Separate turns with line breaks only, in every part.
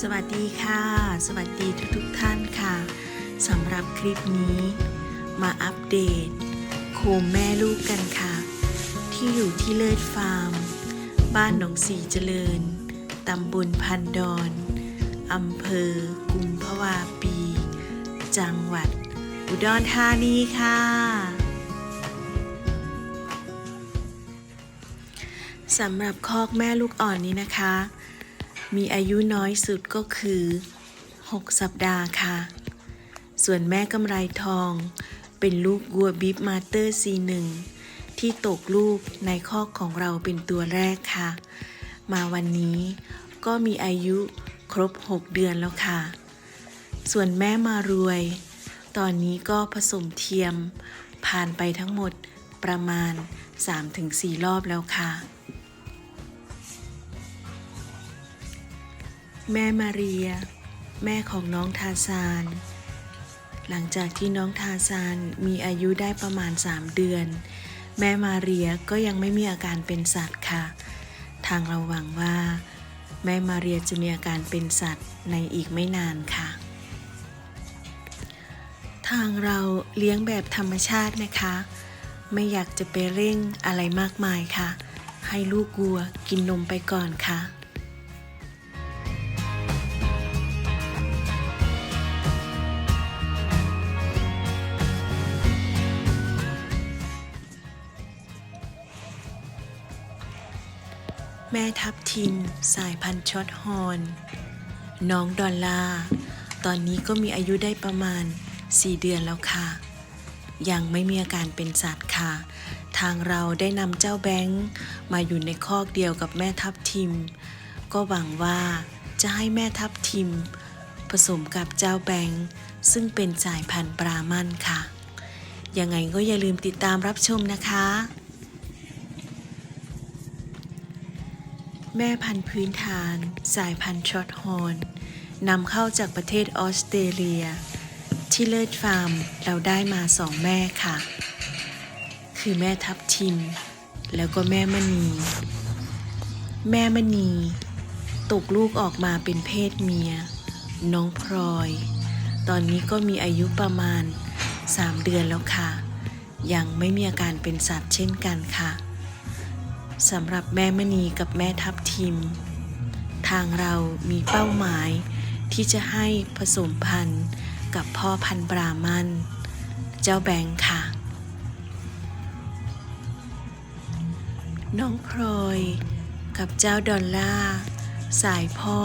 สวัสดีค่ะ สวัสดีทุกทุกท่านค่ะสำหรับคลิปนี้ มาอัปเดต โคมแม่ลูกกันค่ะ ที่อยู่ที่เลิศฟาร์ม บ้านหนองสีเจริญตำบลพันดอนอำเภอ กุมภาวาปี จังหวัด อุดรธานีค่ะสำหรับคอกแม่ลูกอ่อนนี้นะคะ มีอายุน้อยสุดก็คือ 6 สัปดาห์ค่ะ ส่วนแม่กำไรทอง เป็นลูกวัวบิฟมาเตอร์ซีหนึ่งที่ตกลูกในคอกของเราเป็นตัวแรกค่ะ มาวันนี้ก็มีอายุครบ 6 เดือนแล้วค่ะ ส่วนแม่มารวย ตอนนี้ก็ผสมเทียม ผ่านไปทั้งหมดประมาณ 3-4 รอบแล้วค่ะ แม่มาเรีย แม่ของน้องทาซาน หลังจากที่น้องทาซานมีอายุได้ประมาณ 3 เดือน แม่มาเรียก็ยังไม่มีอาการเป็นสัตว์ค่ะ ทางเราหวังว่า แม่มาเรียจะมีอาการเป็นสัตว์ในอีกไม่นานค่ะ ทางเราเลี้ยงแบบธรรมชาตินะคะ ไม่อยากจะไปเร่งอะไรมากมายค่ะ ให้ลูกวัวกินนมไปก่อนค่ะ แม่ทับทิม สายพันธุ์ช็อตฮอน น้องดอลลาตอนนี้ก็มีอายุได้ประมาณ 4 เดือนแล้วค่ะ ยังไม่มีอาการเป็นสัตว์ค่ะ ทางเราได้นำเจ้าแบงค์มาอยู่ในคอกเดียวกับแม่ทับทิม ก็หวังว่าจะให้แม่ทับทิม ผสมกับเจ้าแบงค์ซึ่งเป็นสายพันธุ์ปรามันค่ะ ยังไงก็อย่าลืมติดตามรับชมนะคะ แม่พันธุ์พื้นฐาน สายพันธุ์ช็อตฮอร์นนำเข้าจากประเทศออสเตรเลีย ที่เลิศฟาร์มเราได้มาสองแม่ค่ะ คือแม่ทับทิม แล้วก็แม่มณี แม่มณี ตกลูกออกมาเป็นเพศเมีย น้องพลอย ตอนนี้ก็มีอายุประมาณ 3 เดือนแล้วค่ะ ยังไม่มีอาการเป็นสัตว์เช่นกันค่ะ สำหรับแม่มณีกับแม่ทับทิม ทางเรามีเป้าหมายที่จะให้ผสมพันธุ์กับพ่อพันธุ์บรามัน เจ้าแบงค์ค่ะ น้องพลอยกับเจ้าดอลล่าสายพ่อ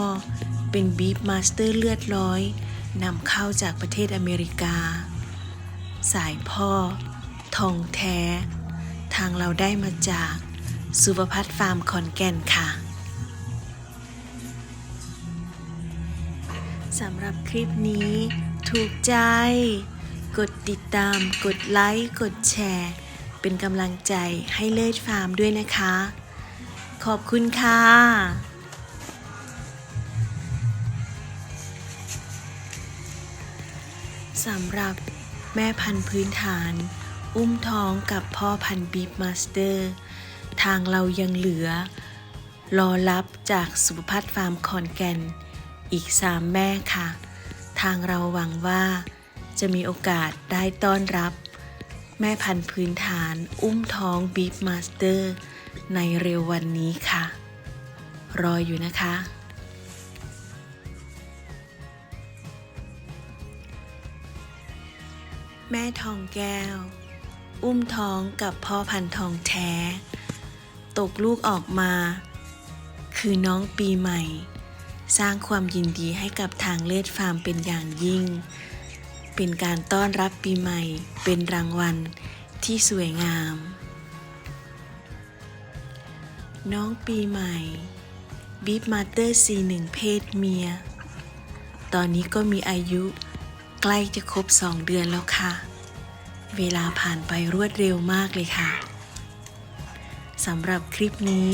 เป็นบีฟมาสเตอร์เลือดร้อยนำเข้าจากประเทศอเมริกา สายพ่อ ทองแท้ ทางเราได้มาจาก สุภพัฒน์ฟาร์มขอนแก่นค่ะสำหรับคลิปนี้ ถูกใจ กดติดตาม กดไลค์ กดแชร์ เป็นกำลังใจให้เลิศฟาร์มด้วยนะคะ ขอบคุณค่ะสำหรับแม่พันธุ์พื้นฐาน อุ้มท้องกับพ่อพันธุ์บีฟมาสเตอร์ ทางเรายังเหลือ รอรับจากสุภพัฒฟาร์มคอนแกนอีก3แม่ค่ะ ทางเราหวังว่าจะมีโอกาสได้ต้อนรับ แม่พันธุ์พื้นฐานอุ้มท้องบีฟมาสเตอร์ในเร็ววันนี้ค่ะ รออยู่นะคะ แม่ทองแก้ว อุ้มท้องกับพ่อพันธุ์ทองแท้ ตกลูกออกมา คือน้องปีใหม่ สร้างความยินดีให้กับทางเลือดฟาร์มเป็นอย่างยิ่ง เป็นการต้อนรับปีใหม่ เป็นรางวัลที่สวยงาม น้องปีใหม่บีฟมาเตอร์ซีหนึ่งเพศเมีย ตอนนี้ก็มีอายุใกล้จะครบสองเดือนแล้วค่ะ เวลาผ่านไปรวดเร็วมากเลยค่ะ สำหรับคลิปนี้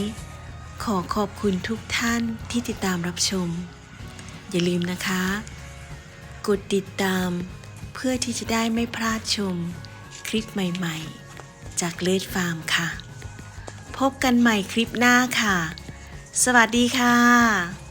ขอขอบคุณทุกท่านที่ติดตามรับชม อย่าลืมนะคะ กดติดตาม เพื่อที่จะได้ไม่พลาดชม คลิปใหม่ๆ จากเลดฟาร์มค่ะ พบกันใหม่คลิปหน้าค่ะ สวัสดีค่ะ